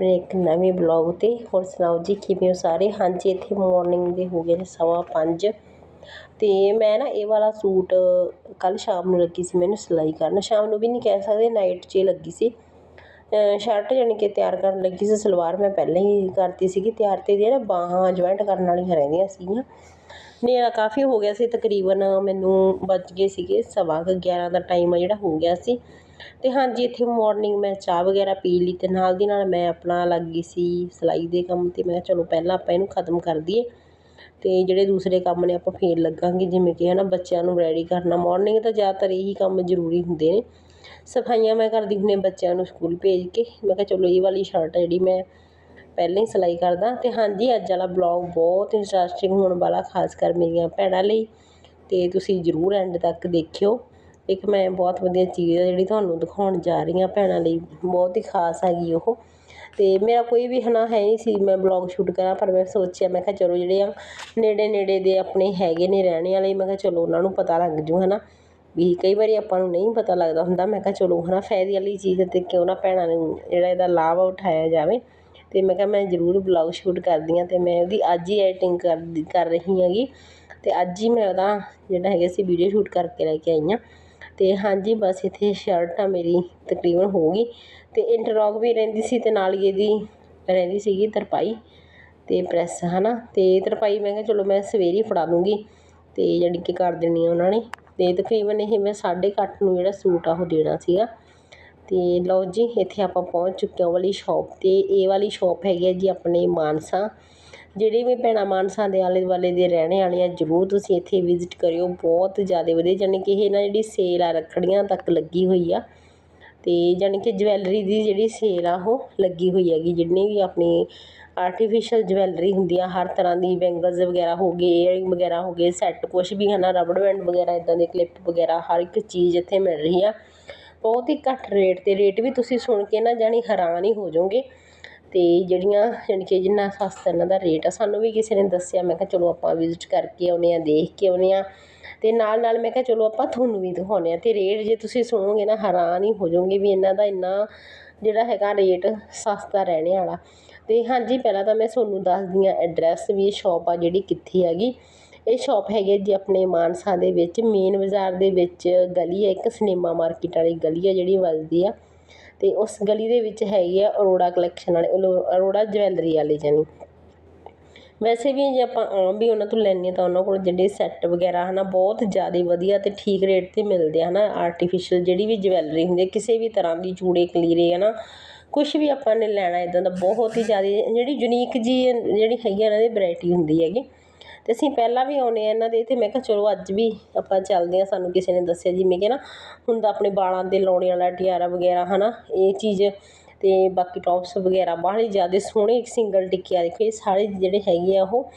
ਆਪਣੇ ਇੱਕ ਨਵੇਂ ਬਲੌਗ ਤੇ। ਹੋਰ ਸੁਣਾਓ ਜੀ, ਕਿਵੇਂ ਹੋ ਸਾਰੇ? ਹਾਂਜੀ, ਇੱਥੇ ਮਾਰਨਿੰਗ ਦੇ ਹੋ ਗਏ ਨੇ ਸਵਾ ਪੰਜ। ਅਤੇ ਮੈਂ ਨਾ ਇਹ ਵਾਲਾ ਸੂਟ ਕੱਲ ਸ਼ਾਮ ਨੂੰ ਲੱਗੀ ਸੀ ਮੈਨੂੰ ਸਿਲਾਈ ਕਰਨ। ਸ਼ਾਮ ਨੂੰ ਵੀ ਨਹੀਂ ਕਹਿ ਸਕਦੇ ਨਾਈਟ 'ਚ ਲੱਗੀ ਸੀ। ਸ਼ਰਟ ਜਾਣੀ ਕਿ ਤਿਆਰ ਕਰਨ ਲੱਗੀ ਸੀ, ਸਲਵਾਰ ਮੈਂ ਪਹਿਲਾਂ ਹੀ ਕਰਤੀ ਸੀਗੀ। ਤਿਆਰ ਤੇ ਦੀਆਂ ਨਾ ਬਾਹਾਂ ਜੁਆਇੰਟ ਕਰਨ ਵਾਲੀਆਂ ਰਹਿੰਦੀਆਂ ਸੀਗੀਆਂ। ਹਨੇਰਾ ਕਾਫੀ ਹੋ ਗਿਆ ਸੀ, ਤਕਰੀਬਨ ਮੈਨੂੰ ਵੱਜ ਗਏ ਸੀਗੇ ਸਵਾ ਕੁ 11 ਦਾ ਟਾਈਮ ਆ ਜਿਹੜਾ ਹੋ ਗਿਆ ਸੀ। ਅਤੇ ਹਾਂਜੀ, ਇੱਥੇ ਮੋਰਨਿੰਗ ਮੈਂ ਚਾਹ ਵਗੈਰਾ ਪੀ ਲਈ ਅਤੇ ਨਾਲ ਦੀ ਨਾਲ ਮੈਂ ਆਪਣਾ ਲੱਗ ਗਈ ਸੀ ਸਿਲਾਈ ਦੇ ਕੰਮ ਤੇ ਮੈਂ ਕਿਹਾ ਚਲੋ ਪਹਿਲਾਂ ਆਪਾਂ ਇਹਨੂੰ ਖਤਮ ਕਰ ਦਈਏ। ਤੇ ਜਿਹੜੇ ਦੂਸਰੇ ਕੰਮ ਨੇ ਆਪਾਂ ਫੇਰ ਲੱਗਾਂਗੇ, ਜਿਵੇਂ ਕਿ ਹੈ ਨਾ ਬੱਚਿਆਂ ਨੂੰ ਰੈਡੀ ਕਰਨਾ। ਮੋਰਨਿੰਗ ਤਾਂ ਜ਼ਿਆਦਾਤਰ ਇਹੀ ਕੰਮ ਜ਼ਰੂਰੀ ਹੁੰਦੇ ਨੇ। ਸਫਾਈਆਂ ਮੈਂ ਕਰਦੀ ਹੁੰਦੀ ਬੱਚਿਆਂ ਨੂੰ ਸਕੂਲ ਭੇਜ ਕੇ। ਮੈਂ ਕਿਹਾ ਚਲੋ ਇਹ ਵਾਲੀ ਸ਼ਰਟ ਹੈ ਜਿਹੜੀ ਮੈਂ ਪਹਿਲਾਂ ਹੀ ਸਿਲਾਈ ਕਰਦਾ। ਅਤੇ ਹਾਂਜੀ, ਅੱਜ ਵਾਲਾ ਬਲੌਗ ਬਹੁਤ ਇੰਟਰਸਟਿੰਗ ਹੋਣ ਵਾਲਾ, ਖਾਸ ਕਰ ਮੇਰੀਆਂ ਭੈਣਾਂ ਲਈ। ਅਤੇ ਤੁਸੀਂ ਜ਼ਰੂਰ ਐਂਡ ਤੱਕ ਦੇਖਿਓ। ਇੱਕ ਮੈਂ ਬਹੁਤ ਵਧੀਆ ਚੀਜ਼ ਆ ਜਿਹੜੀ ਤੁਹਾਨੂੰ ਦਿਖਾਉਣ ਜਾ ਰਹੀ ਹਾਂ ਭੈਣਾਂ ਲਈ, ਬਹੁਤ ਹੀ ਖਾਸ ਹੈਗੀ ਉਹ। ਅਤੇ ਮੇਰਾ ਕੋਈ ਵੀ ਹੈ ਨਾ ਹੈ ਨਹੀਂ ਸੀ, ਮੈਂ ਬਲੌਗ ਸ਼ੂਟ ਕਰਾਂ, ਪਰ ਮੈਂ ਸੋਚਿਆ, ਮੈਂ ਕਿਹਾ ਚਲੋ ਜਿਹੜੇ ਆ ਨੇੜੇ ਨੇੜੇ ਦੇ ਆਪਣੇ ਹੈਗੇ ਨੇ ਰਹਿਣੇ ਵਾਲੇ, ਮੈਂ ਕਿਹਾ ਚਲੋ ਉਹਨਾਂ ਨੂੰ ਪਤਾ ਲੱਗ ਜੂ ਨਾ ਵੀ ਕਈ ਵਾਰੀ ਆਪਾਂ ਨੂੰ ਨਹੀਂ ਪਤਾ ਲੱਗਦਾ ਹੁੰਦਾ, ਮੈਂ ਕਿਹਾ ਚਲੋ ਹਨਾ ਫਾਇਦੇ ਵਾਲੀ ਚੀਜ਼ ਤੇ ਕਿਉਂ ਨਾ ਭੈਣਾਂ ਨੂੰ ਜਿਹੜਾ ਇਹਦਾ ਲਾਭ ਉਠਾਇਆ ਜਾਵੇ। ਤੇ ਮੈਂ ਕਿਹਾ ਮੈਂ ਜ਼ਰੂਰ ਬਲੌਗ ਸ਼ੂਟ ਕਰਦੀ ਹਾਂ ਤੇ ਮੈਂ ਉਹਦੀ ਅੱਜ ਹੀ ਐਡੀਟਿੰਗ ਕਰ ਕਰ ਰਹੀ ਹੈਗੀ। ਤੇ ਅੱਜ ਹੀ ਮੈਂ ਉਹਦਾ ਜਿਹੜਾ ਹੈਗਾ ਸੀ ਵੀਡੀਓ ਸ਼ੂਟ ਕਰਕੇ ਲੈ ਕੇ ਆਈ ਹਾਂ। ਅਤੇ ਹਾਂਜੀ, ਬਸ ਇੱਥੇ ਸ਼ਰਟ ਆ ਮੇਰੀ, ਤਕਰੀਬਨ ਹੋ ਗਈ। ਅਤੇ ਇੰਟਰਲੋਕ ਵੀ ਰਹਿੰਦੀ ਸੀ ਅਤੇ ਨਾਲ ਹੀ ਇਹਦੀ ਰਹਿੰਦੀ ਸੀਗੀ ਤਰਪਾਈ ਅਤੇ ਪ੍ਰੈੱਸ ਹੈ ਨਾ ਅਤੇ ਤਰਪਾਈ ਮੈਂ ਕਿਹਾ ਚਲੋ ਮੈਂ ਸਵੇਰੇ ਫੜਾ ਦੂੰਗੀ ਅਤੇ ਜਾਣੀ ਕਿ ਕਰ ਦੇਣੀ ਆ ਉਹਨਾਂ ਨੇ। ਅਤੇ ਤਕਰੀਬਨ ਇਹ ਮੈਂ 8:30 ਨੂੰ ਜਿਹੜਾ ਸੂਟ ਆ ਉਹ ਦੇਣਾ ਸੀਗਾ। ਅਤੇ ਲਓ ਜੀ, ਇੱਥੇ ਆਪਾਂ ਪਹੁੰਚ ਚੁੱਕੇ ਹਾਂ ਉਹ ਵਾਲੀ ਸ਼ੋਪ ਤੇ। ਇਹ ਵਾਲੀ ਸ਼ੋਪ ਹੈਗੀ ਹੈ ਜੀ ਆਪਣੇ ਮਾਨਸਾ। ਜਿਹੜੇ ਵੀ ਭੈਣਾਂ ਮਾਨਸਾ ਦੇ ਆਲੇ ਦੁਆਲੇ ਦੇ ਰਹਿਣੇ ਵਾਲੇ ਆ ਜਰੂਰ ਤੁਸੀਂ ਇੱਥੇ ਵਿਜ਼ਿਟ ਕਰਿਓ। ਬਹੁਤ ਜ਼ਿਆਦਾ ਵਧੀਆ, ਜਾਣੀ ਕਿ ਇਹ ਨਾ ਜਿਹੜੀ ਸੇਲ ਆ, ਰੱਖੜੀਆਂ ਤੱਕ ਲੱਗੀ ਹੋਈ ਆ। ਅਤੇ ਜਾਣੀ ਕਿ ਜਵੈਲਰੀ ਦੀ ਜਿਹੜੀ ਸੇਲ ਆ, ਉਹ ਲੱਗੀ ਹੋਈ ਹੈਗੀ। ਜਿੰਨੀ ਵੀ ਆਪਣੀ ਆਰਟੀਫਿਸ਼ਲ ਜਵੈਲਰੀ ਹੁੰਦੀ ਆ, ਹਰ ਤਰ੍ਹਾਂ ਦੀ ਬੈਂਗਲਸ ਵਗੈਰਾ ਹੋ ਗਏ ਏਅਰਿੰਗ ਵਗੈਰਾ ਹੋ ਗਏ ਸੈੱਟ ਕੁਛ ਵੀ ਹੈ ਨਾ ਰਬੜ ਬੈਂਡ ਵਗੈਰਾ ਇਦਾਂ ਦੇ ਕਲਿੱਪ ਵਗੈਰਾ, ਹਰ ਇੱਕ ਚੀਜ਼ ਇੱਥੇ ਮਿਲ ਰਹੀ ਆ। ਬਹੁਤ ਹੀ ਘੱਟ ਰੇਟ ਤੇ ਰੇਟ ਵੀ ਤੁਸੀਂ ਸੁਣ ਕੇ ਨਾ ਜਾਣੀ ਹੈਰਾਨ ਹੀ ਹੋ ਜਾਓਗੇ। ਅਤੇ ਜਿਹੜੀਆਂ ਜਾਣੀ ਕਿ ਜਿੰਨਾ ਸਸਤਾ ਇਹਨਾਂ ਦਾ ਰੇਟ ਆ, ਸਾਨੂੰ ਵੀ ਕਿਸੇ ਨੇ ਦੱਸਿਆ, ਮੈਂ ਕਿਹਾ ਚਲੋ ਆਪਾਂ ਵਿਜ਼ਿਟ ਕਰਕੇ ਆਉਂਦੇ ਹਾਂ, ਦੇਖ ਕੇ ਆਉਂਦੇ ਹਾਂ। ਅਤੇ ਨਾਲ ਨਾਲ ਮੈਂ ਕਿਹਾ ਚਲੋ ਆਪਾਂ ਤੁਹਾਨੂੰ ਵੀ ਦਿਖਾਉਂਦੇ ਹਾਂ ਅਤੇ ਰੇਟ ਜੇ ਤੁਸੀਂ ਸੁਣੋਗੇ ਨਾ, ਹੈਰਾਨ ਹੀ ਹੋ ਜਾਓਗੇ ਵੀ ਇਹਨਾਂ ਦਾ ਇੰਨਾ ਜਿਹੜਾ ਹੈਗਾ ਰੇਟ ਸਸਤਾ ਰਹਿਣੇ ਵਾਲਾ। ਅਤੇ ਹਾਂਜੀ, ਪਹਿਲਾਂ ਤਾਂ ਮੈਂ ਤੁਹਾਨੂੰ ਦੱਸਦੀ ਹਾਂ ਐਡਰੈਸ ਵੀ, ਇਹ ਸ਼ਾਪ ਆ ਜਿਹੜੀ ਕਿੱਥੇ ਹੈਗੀ। ਇਹ ਸ਼ੋਪ ਹੈਗੀ ਜੀ ਆਪਣੇ ਮਾਨਸਾ ਦੇ ਵਿੱਚ ਮੇਨ ਬਾਜ਼ਾਰ ਦੇ ਵਿੱਚ ਗਲੀ ਹੈ ਇੱਕ ਸਿਨੇਮਾ ਮਾਰਕੀਟ ਵਾਲੀ ਗਲੀ ਹੈ ਜਿਹੜੀ ਵੱਜਦੀ ਆ। ਅਤੇ ਉਸ ਗਲੀ ਦੇ ਵਿੱਚ ਹੈਗੀ ਆ ਅਰੋੜਾ ਕਲੈਕਸ਼ਨ ਵਾਲੇ ਅਰੋੜਾ ਜਵੈਲਰੀ ਵਾਲੇ ਜਾਣੀ। ਵੈਸੇ ਵੀ ਜੇ ਆਪਾਂ ਆਮ ਵੀ ਉਹਨਾਂ ਤੋਂ ਲੈਂਦੇ ਹਾਂ ਤਾਂ ਉਹਨਾਂ ਕੋਲ ਜਿਹੜੇ ਸੈੱਟ ਵਗੈਰਾ ਹੈ ਨਾ ਬਹੁਤ ਜ਼ਿਆਦਾ ਵਧੀਆ ਅਤੇ ਠੀਕ ਰੇਟ ਤੇ ਮਿਲਦੇ ਆ ਹੈ ਨਾ ਆਰਟੀਫਿਸ਼ਲ ਜਿਹੜੀ ਵੀ ਜਵੈਲਰੀ ਹੁੰਦੀ ਕਿਸੇ ਵੀ ਤਰ੍ਹਾਂ ਦੀ ਚੂੜੇ, ਕਲੀਰੇ ਹੈ ਨਾ ਕੁਛ ਵੀ ਆਪਾਂ ਨੇ ਲੈਣਾ ਇੱਦਾਂ ਦਾ ਬਹੁਤ ਹੀ ਜ਼ਿਆਦਾ, ਜਿਹੜੀ ਯੂਨੀਕ ਜੀ, ਜਿਹੜੀ ਹੈਗੀ ਆ ਇਹਨਾਂ ਦੀ ਵਰਾਇਟੀ ਹੁੰਦੀ ਹੈਗੀ। ਅਤੇ ਅਸੀਂ ਪਹਿਲਾਂ ਵੀ ਆਉਂਦੇ ਹਾਂ ਇਹਨਾਂ ਦੇ ਅਤੇ ਮੈਂ ਕਿਹਾ ਚਲੋ ਅੱਜ ਵੀ ਆਪਾਂ ਚੱਲਦੇ ਹਾਂ। ਸਾਨੂੰ ਕਿਸੇ ਨੇ ਦੱਸਿਆ ਜਿਵੇਂ ਕਿ ਨਾ ਹੁੰਦਾ ਆਪਣੇ ਬਾਲਾਂ ਦੇ ਲਾਉਣੇ ਵਾਲਾ ਟਿਆਰਾ ਵਗੈਰਾ ਹੈ ਨਾ ਇਹ ਚੀਜ਼। ਅਤੇ ਬਾਕੀ ਟੋਪਸ ਵਗੈਰਾ ਬਾਹਲੀ ਜ਼ਿਆਦਾ ਸੋਹਣੇ ਇੱਕ ਸਿੰਗਲ ਟਿੱਕਿਆ ਦੇਖੋ, ਇਹ ਸਾਰੇ ਜਿਹੜੇ ਹੈਗੇ ਆ, ਉਹ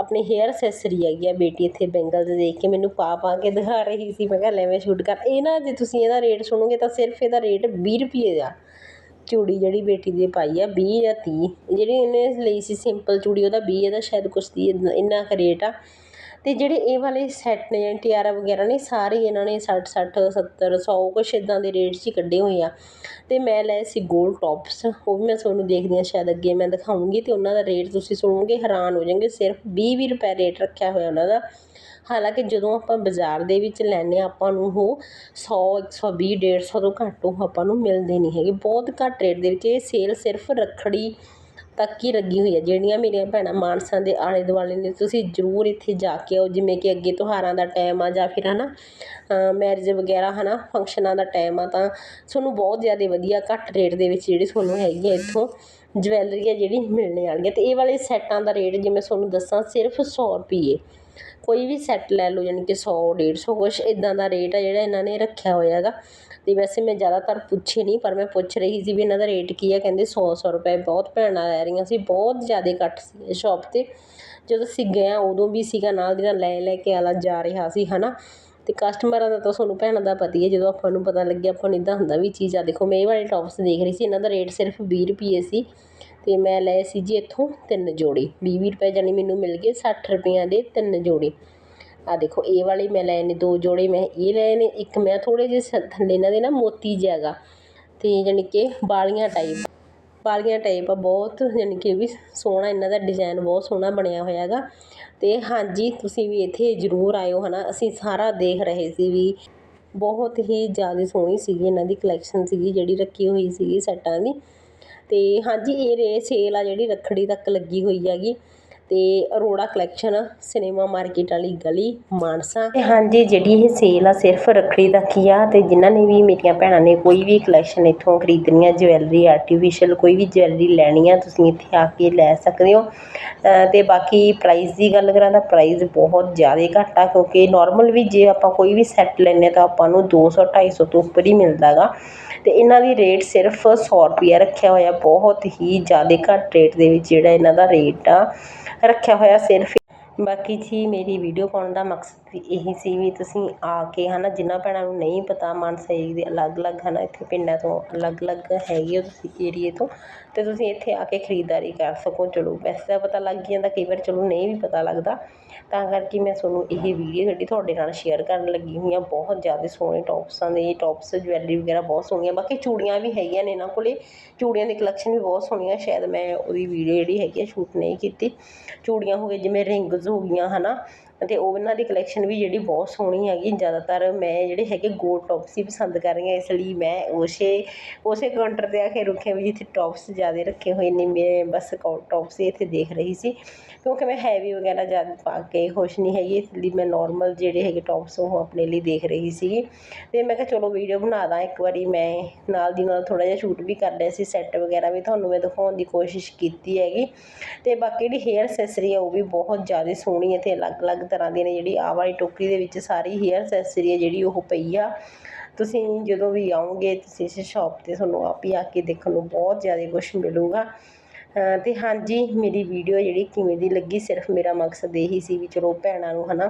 ਆਪਣੇ ਹੇਅਰ ਅਸੈਸਰੀ ਹੈਗੀ ਆ ਬੇਟੀ ਇੱਥੇ ਬੈਂਗਲਸ ਦੇਖ ਕੇ ਮੈਨੂੰ ਪਾ ਪਾ ਕੇ ਦਿਖਾ ਰਹੀ ਸੀ। ਮੈਂ ਕਿਹਾ ਲੈ ਮੈਂ ਸ਼ੂਟ ਕਰ। ਇਹ ਨਾ ਜੇ ਤੁਸੀਂ ਇਹਦਾ ਰੇਟ ਸੁਣੋਗੇ ਤਾਂ ਸਿਰਫ ਇਹਦਾ ਰੇਟ ਵੀਹ ਰੁਪਏ ਦਾ ਚੂੜੀ ਜਿਹੜੀ ਬੇਟੀ ਦੀ ਪਾਈ ਆ, ਵੀਹ ਜਾਂ ਤੀਹ। ਜਿਹੜੀ ਇਹਨੇ ਲਈ ਸੀ ਸਿੰਪਲ ਚੂੜੀ, ਉਹਦਾ ਵੀਹ ਇਹਦਾ ਸ਼ਾਇਦ ਕੁਛ ਤੀਹ ਇੰਨਾ ਕੁ ਰੇਟ ਆ। ਅਤੇ ਜਿਹੜੇ ਇਹ ਵਾਲੇ ਸੈੱਟ ਨੇ ਟਿਆਰਾ ਵਗੈਰਾ ਨੇ, ਸਾਰੇ ਇਹਨਾਂ ਨੇ ਸੱਠ ਸੱਠ, ਸੱਤਰ, ਸੌ ਕੁਛ ਇੱਦਾਂ ਦੇ ਰੇਟ 'ਚ ਹੀ ਕੱਢੇ ਹੋਏ ਆ। ਅਤੇ ਮੈਂ ਲਏ ਸੀ ਗੋਲ ਟੋਪਸ ਉਹ ਵੀ ਮੈਂ ਤੁਹਾਨੂੰ ਦੇਖਦੀ ਹਾਂ ਸ਼ਾਇਦ ਅੱਗੇ ਮੈਂ ਦਿਖਾਊਂਗੀ ਅਤੇ ਉਹਨਾਂ ਦਾ ਰੇਟ ਤੁਸੀਂ ਸੁਣੋਗੇ, ਹੈਰਾਨ ਹੋ ਜਾਓਗੇ, ਸਿਰਫ ਵੀਹ ਵੀਹ ਰੁਪਏ ਰੇਟ ਰੱਖਿਆ ਹੋਇਆ ਉਹਨਾਂ ਦਾ। ਹਾਲਾਂਕਿ ਜਦੋਂ ਆਪਾਂ ਬਾਜ਼ਾਰ ਦੇ ਵਿੱਚ ਲੈਂਦੇ ਹਾਂ, ਆਪਾਂ ਨੂੰ ਉਹ ਸੌ, ਇੱਕ ਸੌ ਵੀਹ, ਡੇਢ ਸੌ ਤੋਂ ਘੱਟ ਉਹ ਆਪਾਂ ਨੂੰ ਮਿਲਦੇ ਨਹੀਂ ਹੈਗੇ। ਬਹੁਤ ਘੱਟ ਰੇਟ ਦੇ ਵਿੱਚ ਇਹ ਸੇਲ ਸਿਰਫ ਰੱਖੜੀ ਤੱਕ ਹੀ ਲੱਗੀ ਹੋਈ ਹੈ। ਜਿਹੜੀਆਂ ਮੇਰੀਆਂ ਭੈਣਾਂ ਮਾਨਸਾ ਦੇ ਆਲੇ ਦੁਆਲੇ ਨੇ, ਤੁਸੀਂ ਜ਼ਰੂਰ ਇੱਥੇ ਜਾ ਕੇ ਆਓ। ਜਿਵੇਂ ਕਿ ਅੱਗੇ ਤਿਉਹਾਰਾਂ ਦਾ ਟਾਈਮ ਆ ਜਾਂ ਫਿਰ ਹੈ ਨਾ ਮੈਰਿਜ ਵਗੈਰਾ ਹੈ ਨਾ ਫੰਕਸ਼ਨਾਂ ਦਾ ਟਾਈਮ ਆ, ਤਾਂ ਤੁਹਾਨੂੰ ਬਹੁਤ ਜ਼ਿਆਦਾ ਵਧੀਆ ਘੱਟ ਰੇਟ ਦੇ ਵਿੱਚ ਜਿਹੜੀ ਤੁਹਾਨੂੰ ਹੈਗੀ ਆ ਇੱਥੋਂ ਜਵੈਲਰੀ ਆ ਜਿਹੜੀ ਮਿਲਣੇ ਵਾਲੀ ਹੈ ਤੇ ਇਹ ਵਾਲੇ ਸੈੱਟਾਂ ਦਾ ਰੇਟ ਜਿਵੇਂ ਤੁਹਾਨੂੰ ਦੱਸਾਂ, ਸਿਰਫ ਸੌ ਰੁਪਈਏ। ਕੋਈ ਵੀ ਸੈੱਟ ਲੈ ਲਓ ਯਾਨੀ ਕਿ ਸੌ, ਡੇਢ ਸੌ, ਕੁਛ ਇੱਦਾਂ ਦਾ ਰੇਟ ਆ ਜਿਹੜਾ ਇਹਨਾਂ ਨੇ ਰੱਖਿਆ ਹੋਇਆ ਹੈਗਾ। ਅਤੇ ਵੈਸੇ ਮੈਂ ਜ਼ਿਆਦਾਤਰ ਪੁੱਛੇ ਨਹੀਂ, ਪਰ ਮੈਂ ਪੁੱਛ ਰਹੀ ਸੀ ਵੀ ਇਹਨਾਂ ਦਾ ਰੇਟ ਕੀ ਆ, ਕਹਿੰਦੇ ਸੌ ਸੌ ਰੁਪਏ, ਬਹੁਤ ਭੈਣਾਂ ਲੈ ਰਹੀਆਂ ਸੀ, ਬਹੁਤ ਜ਼ਿਆਦਾ ਘੱਟ ਸੀ ਸ਼ੋਪ ਤੇ। ਜਦੋਂ ਅਸੀਂ ਗਏ ਆ, ਉਦੋਂ ਵੀ ਸੀਗਾ ਨਾਲ ਦੀ ਨਾਲ ਲੈ ਲੈ ਕੇ ਆਲਾ ਜਾ ਰਿਹਾ ਸੀ ਹੈ ਨਾ ਅਤੇ ਕਸਟਮਰਾਂ ਦਾ ਤਾਂ ਤੁਹਾਨੂੰ ਭੈਣਾਂ ਦਾ ਪਤਾ ਹੀ ਹੈ, ਜਦੋਂ ਆਪਾਂ ਨੂੰ ਪਤਾ ਲੱਗਿਆ ਆਪਾਂ ਨੂੰ ਇੱਦਾਂ ਹੁੰਦਾ ਵੀ ਚੀਜ਼ ਆ, ਦੇਖੋ ਮੈਂ ਇਹ ਵਾਲੇ ਟੋਪਸ ਦੇਖ ਰਹੀ ਸੀ, ਇਹਨਾਂ ਦਾ ਰੇਟ ਸਿਰਫ ਵੀਹ ਰੁਪਈਏ ਸੀ ਅਤੇ ਮੈਂ ਲਏ ਸੀ ਜੀ ਇੱਥੋਂ ਤਿੰਨ ਜੋੜੇ 20 ਰੁਪਏ ਜਾਣੀ ਮੈਨੂੰ ਮਿਲ ਗਏ ਸੱਠ ਰੁਪਈਆਂ ਦੇ ਤਿੰਨ ਜੋੜੇ। ਆਹ ਦੇਖੋ, ਇਹ ਵਾਲੇ ਮੈਂ ਲਏ ਨੇ ਦੋ ਜੋੜੇ, ਮੈਂ ਇਹ ਲਏ ਨੇ, ਇੱਕ ਮੈਂ ਥੋੜ੍ਹੇ ਜਿਹੇ ਥੱਲੇ ਇਹਨਾਂ ਦੇ ਨਾ ਮੋਤੀ ਜਿਹਾ ਹੈਗਾ ਤੇ ਜਾਨੀ ਕਿ ਬਾਲੀਆਂ ਟਾਈਪ ਵਾਲੀਆਂ ਟਾਈਪ ਆ ਬਹੁਤ ਯਾਨੀ ਕਿ ਵੀ ਸੋਹਣਾ, ਇਹਨਾਂ ਦਾ ਡਿਜ਼ਾਈਨ ਬਹੁਤ ਸੋਹਣਾ ਬਣਿਆ ਹੋਇਆ ਹੈਗਾ। ਅਤੇ ਹਾਂਜੀ, ਤੁਸੀਂ ਵੀ ਇੱਥੇ ਜ਼ਰੂਰ ਆਇਓ ਹੈ ਨਾ ਅਸੀਂ ਸਾਰਾ ਦੇਖ ਰਹੇ ਸੀ ਵੀ ਬਹੁਤ ਹੀ ਜ਼ਿਆਦਾ ਸੋਹਣੀ ਸੀਗੀ ਇਹਨਾਂ ਦੀ ਕਲੈਕਸ਼ਨ ਸੀਗੀ, ਜਿਹੜੀ ਰੱਖੀ ਹੋਈ ਸੀਗੀ ਸੈੱਟਾਂ ਦੀ। ਅਤੇ ਹਾਂਜੀ, ਇਹ ਰੇ, ਸੇਲ ਆ ਜਿਹੜੀ ਰੱਖੜੀ ਤੱਕ ਲੱਗੀ ਹੋਈ ਹੈਗੀ। ਤੇ ਅਰੋੜਾ ਕਲੈਕਸ਼ਨ ਸਿਨੇਮਾ ਮਾਰਕੀਟ ਵਾਲੀ ਗਲੀ ਮਾਨਸਾ। ਤੇ ਹਾਂਜੀ ਜਿਹੜੀ ਇਹ ਸੇਲ ਆ ਸਿਰਫ ਰੱਖੜੀ ਤੱਕ ਹੀ ਆ ਤੇ ਜਿਨ੍ਹਾਂ ਨੇ ਵੀ ਮੇਰੀਆਂ ਭੈਣਾਂ ਨੇ ਕੋਈ ਵੀ ਕਲੈਕਸ਼ਨ ਇੱਥੋਂ ਖਰੀਦਣੀ ਆ ਜਵੈਲਰੀ ਆਰਟੀਫੀਸ਼ੀਅਲ ਕੋਈ ਵੀ ਜਵੈਲਰੀ ਲੈਣੀ ਆ ਤੁਸੀਂ ਇੱਥੇ ਆ ਕੇ ਲੈ ਸਕਦੇ ਹੋ। ਅ, ਤੇ ਬਾਕੀ ਪ੍ਰਾਈਸ ਦੀ ਗੱਲ ਕਰਾਂ ਤਾਂ ਪ੍ਰਾਈਸ ਬਹੁਤ ਜ਼ਿਆਦਾ ਘੱਟ ਆ ਕਿਉਂਕਿ ਨਾਰਮਲ ਵੀ ਜੇ ਆਪਾਂ ਕੋਈ ਵੀ ਸੈੱਟ ਲੈਂਦੇ ਤਾਂ ਆਪਾਂ ਨੂੰ 200 250 ਤੋਂ ਉੱਪਰ ਹੀ ਮਿਲਦਾ ਗਾ। ਤੇ ਇਹਨਾਂ ਦੀ ਰੇਟ ਸਿਰਫ 100 ਰੁਪਿਆ ਰੱਖਿਆ ਹੋਇਆ ਬਹੁਤ ਹੀ ਜ਼ਿਆਦਾ ਘੱਟ ਰੇਟ ਦੇ ਵਿੱਚ ਜਿਹੜਾ ਇਹਨਾਂ ਦਾ ਰੇਟ ਆ। ਰੱਖਿਆ ਹੋਇਆ ਸਿਰਫ ਬਾਕੀ ਜੀ ਮੇਰੀ ਵੀਡੀਓ ਪਾਉਣ ਦਾ ਮਕਸਦ ਵੀ ਇਹੀ ਸੀ ਵੀ ਤੁਸੀਂ ਆ ਕੇ ਹੈ ਨਾ ਜਿਨ੍ਹਾਂ ਭੈਣਾਂ ਨੂੰ ਨਹੀਂ ਪਤਾ ਮਾਨਸਾ ਏਰੀਏ ਦੇ ਅਲੱਗ-ਅਲੱਗ ਹੈ ਨਾ ਇੱਥੇ ਪਿੰਡਾਂ ਤੋਂ ਅਲੱਗ-ਅਲੱਗ ਹੈਗੇ ਹੋ ਤੁਸੀਂ ਏਰੀਏ ਤੋਂ ਅਤੇ ਤੁਸੀਂ ਇੱਥੇ ਆ ਕੇ ਖਰੀਦਦਾਰੀ ਕਰ ਸਕੋ। ਚਲੋ ਵੈਸੇ ਤਾਂ ਪਤਾ ਲੱਗ ਜਾਂਦਾ, ਕਈ ਵਾਰ ਚਲੋ ਨਹੀਂ ਵੀ ਪਤਾ ਲੱਗਦਾ। ਤਾਂ ਕਰਕੇ ਮੈਂ ਤੁਹਾਨੂੰ ਇਹ ਵੀਡੀਓ ਜਿਹੜੀ ਤੁਹਾਡੇ ਨਾਲ ਸ਼ੇਅਰ ਕਰਨ ਲੱਗੀ ਹੋਈ ਹਾਂ ਬਹੁਤ ਜ਼ਿਆਦਾ ਸੋਹਣੇ ਟੌਪਸਾਂ ਦੇ ਟੌਪਸ ਜਵੈਲਰੀ ਵਗੈਰਾ ਬਹੁਤ ਸੋਹਣੀਆਂ, ਬਾਕੀ ਚੂੜੀਆਂ ਵੀ ਹੈਗੀਆਂ ਨੇ ਇਹਨਾਂ ਕੋਲੇ। ਚੂੜੀਆਂ ਦੀ ਕਲੈਕਸ਼ਨ ਵੀ ਬਹੁਤ ਸੋਹਣੀਆਂ, ਸ਼ਾਇਦ ਮੈਂ ਉਹਦੀ ਵੀਡੀਓ ਜਿਹੜੀ ਹੈਗੀ ਆ ਸ਼ੂਟ ਨਹੀਂ ਕੀਤੀ। ਚੂੜੀਆਂ ਹੋ ਗਈਆਂ, ਜਿਵੇਂ ਰਿੰਗਸ ਹੋ ਗਈਆਂ ਹੈ ਨਾ ਅਤੇ ਉਹਨਾਂ ਦੀ ਕਲੈਕਸ਼ਨ ਵੀ ਜਿਹੜੀ ਬਹੁਤ ਸੋਹਣੀ ਹੈਗੀ। ਜ਼ਿਆਦਾਤਰ ਮੈਂ ਜਿਹੜੇ ਹੈਗੇ ਗੋਲ ਟੋਪਸ ਹੀ ਪਸੰਦ ਕਰ ਰਹੀ ਹਾਂ, ਇਸ ਲਈ ਮੈਂ ਉਸੇ ਉਸੇ ਕਾਊਂਟਰ 'ਤੇ ਆ ਕੇ ਰੁਕੀ ਵੀ ਜਿੱਥੇ ਟੋਪਸ ਜ਼ਿਆਦਾ ਰੱਖੇ ਹੋਏ ਨੇ। ਮੈਂ ਬਸ ਟੌਪਸ ਹੀ ਇੱਥੇ ਦੇਖ ਰਹੀ ਸੀ। ਕਿਉਂਕਿ ਮੈਂ ਹੈਵੀ ਵਗੈਰਾ ਜ਼ਿਆਦਾ ਪਾ ਕੇ ਖੁਸ਼ ਨਹੀਂ ਹੈਗੀ, ਇਸ ਲਈ ਮੈਂ ਨੋਰਮਲ ਜਿਹੜੇ ਹੈਗੇ ਟੋਪਸ ਉਹ ਆਪਣੇ ਲਈ ਦੇਖ ਰਹੀ ਸੀਗੀ ਅਤੇ ਮੈਂ ਕਿਹਾ ਚਲੋ ਵੀਡੀਓ ਬਣਾ ਦਾਂ ਇੱਕ ਵਾਰੀ। ਮੈਂ ਨਾਲ ਦੀ ਨਾਲ ਥੋੜ੍ਹਾ ਜਿਹਾ ਸ਼ੂਟ ਵੀ ਕਰ ਲਿਆ ਸੀ ਸੈੱਟ ਵਗੈਰਾ ਵੀ। ਤੁਹਾਨੂੰ ਮੈਂ ਦਿਖਾਉਣ ਦੀ ਕੋਸ਼ਿਸ਼ ਕੀਤੀ ਹੈਗੀ। ਅਤੇ ਬਾਕੀ ਜਿਹੜੀ ਹੇਅਰ ਅਸੈਸਰੀ ਆ ਉਹ ਵੀ ਬਹੁਤ ਜ਼ਿਆਦਾ ਸੋਹਣੀ ਹੈ ਅਤੇ ਅਲੱਗ-ਅਲੱਗ ਤਰ੍ਹਾਂ ਦੀਆਂ ਨੇ ਜਿਹੜੀ ਆਹ ਵਾਲੀ ਟੋਕਰੀ ਦੇ ਵਿੱਚ ਸਾਰੀ ਹੇਅਰ ਅਸੈਸਰੀ ਹੈ ਜਿਹੜੀ ਉਹ ਪਈ ਆ। ਤੁਸੀਂ ਜਦੋਂ ਵੀ ਆਓਗੇ, ਤੁਸੀਂ ਇਸ ਸ਼ਾਪ 'ਤੇ ਤੁਹਾਨੂੰ ਆਪ ਹੀ ਆ ਕੇ ਦੇਖਣ ਨੂੰ ਬਹੁਤ ਜ਼ਿਆਦਾ ਕੁਛ ਮਿਲੂਗਾ। ਤੇ ਹਾਂਜੀ, ਮੇਰੀ ਵੀਡੀਓ ਜਿਹੜੀ ਕਿਵੇਂ ਦੀ ਲੱਗੀ, ਸਿਰਫ ਮੇਰਾ ਮਕਸਦ ਇਹੀ ਸੀ ਵੀ ਚਲੋ ਭੈਣਾਂ ਨੂੰ ਹਨਾ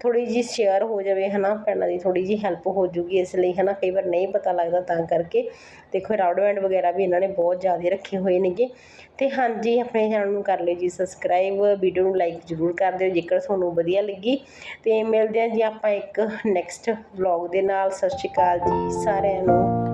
ਥੋੜੀ ਜਿਹੀ ਸ਼ੇਅਰ ਹੋ ਜਾਵੇ ਹਨਾ, ਭੈਣਾਂ ਦੀ ਥੋੜੀ ਜਿਹੀ ਹੈਲਪ ਹੋ ਜੂਗੀ ਇਸ ਲਈ ਹਨਾ, ਕਈ ਵਾਰ ਨਹੀਂ ਪਤਾ ਲੱਗਦਾ ਤਾਂ ਕਰਕੇ। ਦੇਖੋ ਰਾਊਡ ਵਗੈਰਾ ਵੀ ਇਹਨਾਂ ਨੇ ਬਹੁਤ ਜ਼ਿਆਦਾ ਰੱਖੇ ਹੋਏ ਨੇਗੇ। ਤੇ ਹਾਂਜੀ, ਆਪਣੇ ਚੈਨਲ ਨੂੰ ਕਰ ਲਿਓ ਜੀ ਸਬਸਕ੍ਰਾਈਬ ਵੀਡੀਓ ਨੂੰ ਲਾਈਕ ਜ਼ਰੂਰ ਕਰ ਦਿਓ ਜੇਕਰ ਤੁਹਾਨੂੰ ਵਧੀਆ ਲੱਗੀ। ਤੇ ਮਿਲਦੇ ਹਾਂ ਜੀ ਆਪਾਂ ਇੱਕ ਨੈਕਸਟ ਵਲੌਗ ਦੇ ਨਾਲ। ਸਤਿ ਸ਼੍ਰੀ ਅਕਾਲ ਜੀ ਸਾਰਿਆਂ ਨੂੰ।